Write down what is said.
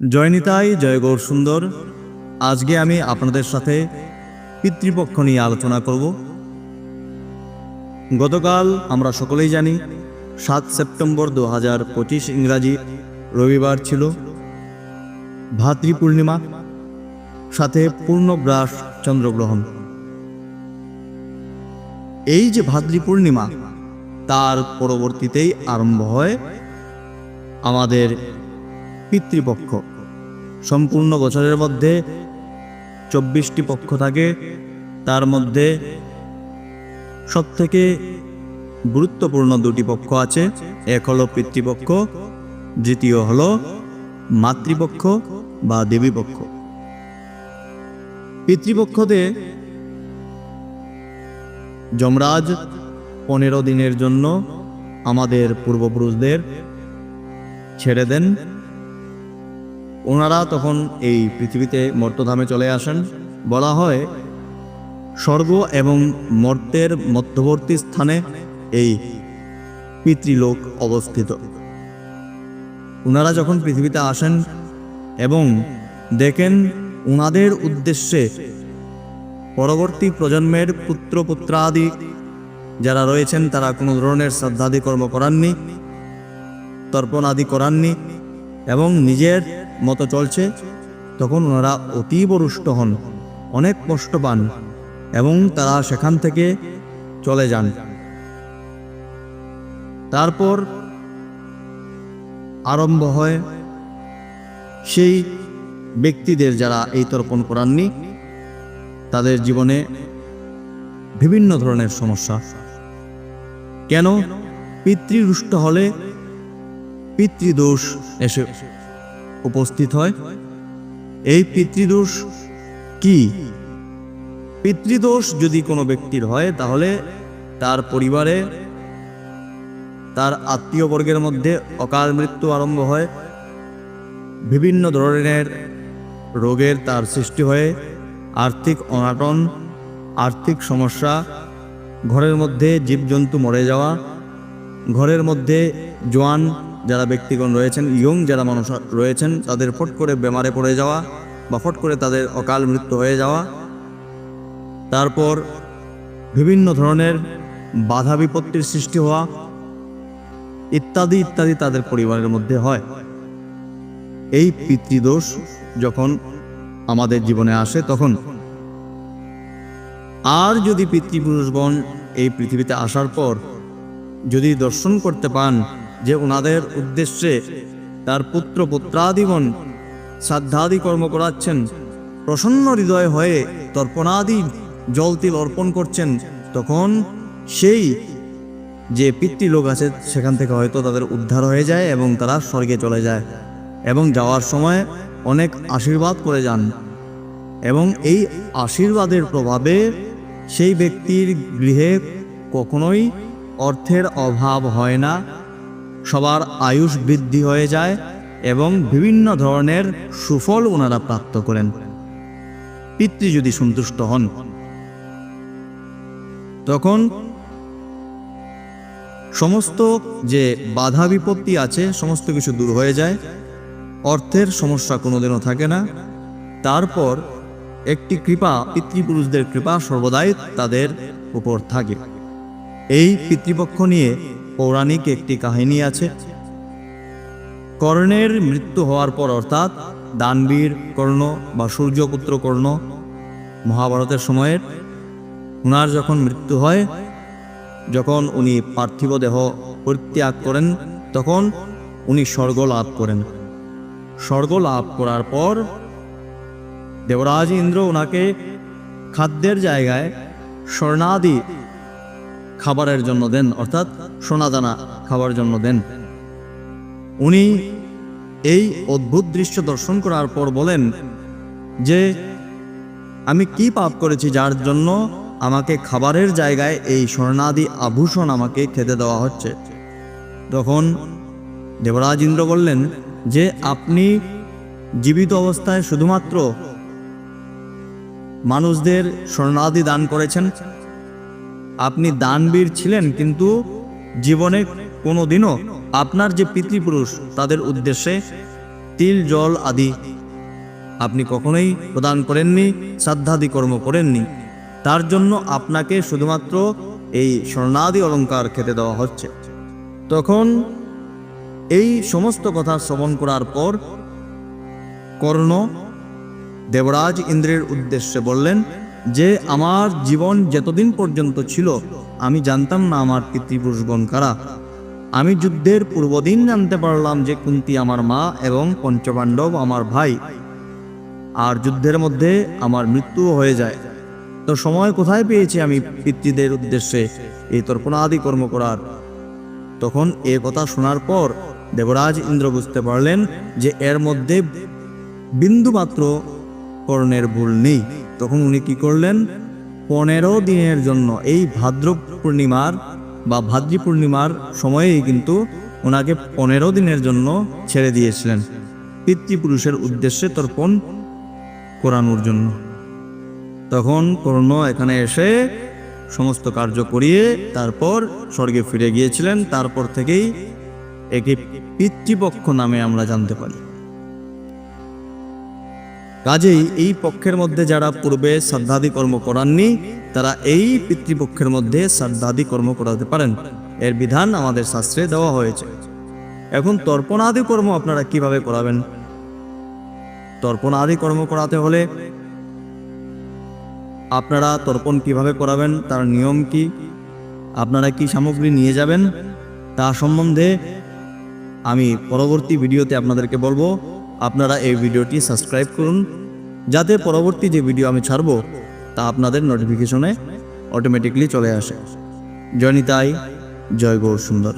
জয়নিতাই জয় গৌর সুন্দর। আজকে আমি আপনাদের সাথে পিতৃপক্ষ নিয়ে আলোচনা করব। গতকাল আমরা সকলেই জানি, সাত সেপ্টেম্বর দু হাজার পঁচিশ ইংরাজি রবিবার ছিল। ভাতৃ পূর্ণিমা, সাথে পূর্ণগ্রাস চন্দ্রগ্রহণ। এই যে ভাদ্রী পূর্ণিমা, তার পরবর্তীতেই আরম্ভ হয় আমাদের পিতৃপক্ষ। সম্পূর্ণ বছরের মধ্যে চব্বিশটি পক্ষ থাকে। তার মধ্যে সবথেকে গুরুত্বপূর্ণ দুটি পক্ষ আছে। এক হলো পিতৃপক্ষ, দ্বিতীয় হলো মাতৃপক্ষ বা দেবীপক্ষ। পিতৃপক্ষতে যমরাজ পনেরো দিনের জন্য আমাদের পূর্বপুরুষদের ছেড়ে দেন। ওনারা তখন এই পৃথিবীতে মর্তধামে চলে আসেন। বলা হয়, স্বর্গ এবং মর্তের মধ্যবর্তী স্থানে এই পিতৃলোক অবস্থিত। ওনারা যখন পৃথিবীতে আসেন এবং দেখেন ওনাদের উদ্দেশ্যে পরবর্তী প্রজন্মের পুত্র, পুত্রাদি যারা রয়েছেন, তারা কোনো ধরনের শ্রদ্ধাদি কর্ম করাননি তর্পণ আদি করাননি এবং নিজের মতো চলছে, তখন ওনারা অতীব রুষ্ট হন, অনেক কষ্ট পান এবং তারা সেখান থেকে চলে যান। তারপর আরম্ভ হয় সেই ব্যক্তিদের যারা এই তর্পণ করাননি, তাদের জীবনে বিভিন্ন ধরনের সমস্যা। কেন? পিতৃরুষ্ট হলে পিতৃদোষ এসে উপস্থিত হয়। এই পিতৃদোষ কি? পিতৃদোষ যদি কোনো ব্যক্তির হয়, তাহলে তার পরিবারে তার আত্মীয় বর্গের মধ্যে অকাল মৃত্যু আরম্ভ হয়। বিভিন্ন ধরনের রোগের তার সৃষ্টি হয়ে আর্থিক অনাটন, আর্থিক সমস্যা, ঘরের মধ্যে জীবজন্তু মরে যাওয়া, ঘরের মধ্যে জোয়ান যারা ব্যক্তিগণ রয়েছেন, ইয়ং যারা মানুষ রয়েছেন, তাদের ফট করে বেমারে পড়ে যাওয়া বা ফট করে তাদের অকাল মৃত্যু হয়ে যাওয়া। তারপর বিভিন্ন ধরনের বাধা বিপত্তির সৃষ্টি হওয়া ইত্যাদি ইত্যাদি তাদের পরিবারের মধ্যে হয়। এই পিতৃদোষ যখন আমাদের জীবনে আসে, তখন আর যদি পিতৃপুরুষগণ এই পৃথিবীতে আসার পর যদি দর্শন করতে পান যে ওনাদের উদ্দেশ্যে তার পুত্র পুত্রাদিগণ শ্রাদ্ধাদি কর্ম করাচ্ছেন, প্রসন্ন হৃদয় হয়ে তর্পণাদি জল তিল অর্পণ করছেন, তখন সেই যে পিতৃলোক আছে সেখান থেকে হয়তো তাদের উদ্ধার হয়ে যায় এবং তারা স্বর্গে চলে যায় এবং যাওয়ার সময় অনেক আশীর্বাদ করে যান এবং এই আশীর্বাদের প্রভাবে সেই ব্যক্তির গৃহে কখনোই অর্থের অভাব হয় না। সবার আয়ুষ বৃদ্ধি হয়ে যায় এবং বিভিন্ন ধরনের সুফল ওনারা প্রাপ্ত করেন। পিতৃ যদি সন্তুষ্ট হন, তখন সমস্ত যে বাধা বিপত্তি আছে, সমস্ত কিছু দূর হয়ে যায়, অর্থের সমস্যা কোনোদিনও থাকে না। তারপর একটি কৃপা, পিতৃপুরুষদের কৃপা সর্বদাই তাদের উপর থাকে। এই পিতৃপক্ষ নিয়ে পৌরাণিক একটি কাহিনী আছে। কর্ণের মৃত্যু হওয়ার পর অর্থাৎ দানবীর কর্ণ বা সূর্যপুত্র কর্ণ মহাভারতের সময়ের, উনার যখন মৃত্যু হয়, যখন উনি পার্থিব দেহ পরিত্যাগ করেন, তখন উনি স্বর্গ লাভ করেন। স্বর্গ লাভ করার পর দেবরাজ ইন্দ্র ওনাকে খাদ্যের জায়গায় স্বর্ণাদি খাবারের জন্য দেন, অর্থাৎ সোনাদানা খাবার জন্য দেন। উনি এই অদ্ভুত দৃশ্য দর্শন করার পর বলেন যে, আমি কি পাপ করেছি যার জন্য আমাকে খাবারের জায়গায় এই স্বর্ণাদি আভূষণ আমাকে খেতে দেওয়া হচ্ছে? তখন দেবরাজ ইন্দ্র বললেন, যে আপনি জীবিত অবস্থায় শুধুমাত্র মানুষদের স্বর্ণাদি দান করেছেন আপনি দানবীর ছিলেন, কিন্তু জীবনে কোনো দিনও আপনার যে পিতৃপুরুষ, তাদের উদ্দেশ্যে তিল, জল আদি আপনি কখনোই প্রদান করেননি, শ্রাদ্ধাদি কর্ম করেননি। তার জন্য আপনাকে শুধুমাত্র এই স্বর্ণাদি অলংকার খেতে দেওয়া হচ্ছে। তখন এই সমস্ত কথা শ্রবণ করার পর কর্ণ দেবরাজ ইন্দ্রের উদ্দেশ্যে বললেন যে আমার জীবন যতদিন পর্যন্ত ছিল, আমি জানতাম না আমার পিতৃপুরুষগণ কারা। আমি যুদ্ধের পূর্বদিন জানতে পারলাম যে কুন্তি আমার মা এবং পঞ্চপাণ্ডব আমার ভাই। আর যুদ্ধের মধ্যে আমার মৃত্যু হয়ে যায়। তো সময় কোথায় পেয়েছি আমি পিতৃদের উদ্দেশ্যে? এই তর্পণাদি কর্ম করার। তখন এ কথা শোনার পর দেবরাজ ইন্দ্র বুঝতে পারলেন যে এর মধ্যে বিন্দুমাত্র কর্ণের ভুল নেই। তখন উনি কি করলেন? পনেরো দিনের জন্য এই ভাদ্র পূর্ণিমার বা ভাদ্রী পূর্ণিমার সময়েই কিন্তু ওনাকে পনেরো দিনের জন্য ছেড়ে দিয়েছিলেন পিতৃপুরুষের উদ্দেশ্যে তর্পণ করানোর জন্য। তখন কর্ণ এখানে এসে সমস্ত কার্য করিয়ে তারপর স্বর্গে ফিরে গিয়েছিলেন। তারপর থেকেই একে পিতৃপক্ষ নামে আমরা জানতে পারি। কাজেই এই পক্ষের মধ্যে যারা পূর্বে শ্রদ্ধাদি কর্ম করাননি, তারা এই পিতৃপক্ষের মধ্যে শ্রদ্ধাদি কর্ম করাতে পারেন। এর বিধান আমাদের শাস্ত্রে দেওয়া হয়েছে। এখন তর্পণাদি কর্ম আপনারা কীভাবে করাবেন? তর্পণাদি কর্ম করাতে হলে আপনারা তর্পণ কীভাবে করাবেন, তার নিয়ম কি? আপনারা কি সামগ্রী নিয়ে যাবেন? তা সম্বন্ধে আমি পরবর্তী ভিডিওতে আপনাদেরকে বলব। আপনারা এই ভিডিওটি সাবস্ক্রাইব করুন, যাতে পরবর্তী যে ভিডিও আমি ছাড়ব, তা আপনাদের নোটিফিকেশনে অটোমেটিকলি চলে আসে। জয়নিতাই জয় গৌর সুন্দর।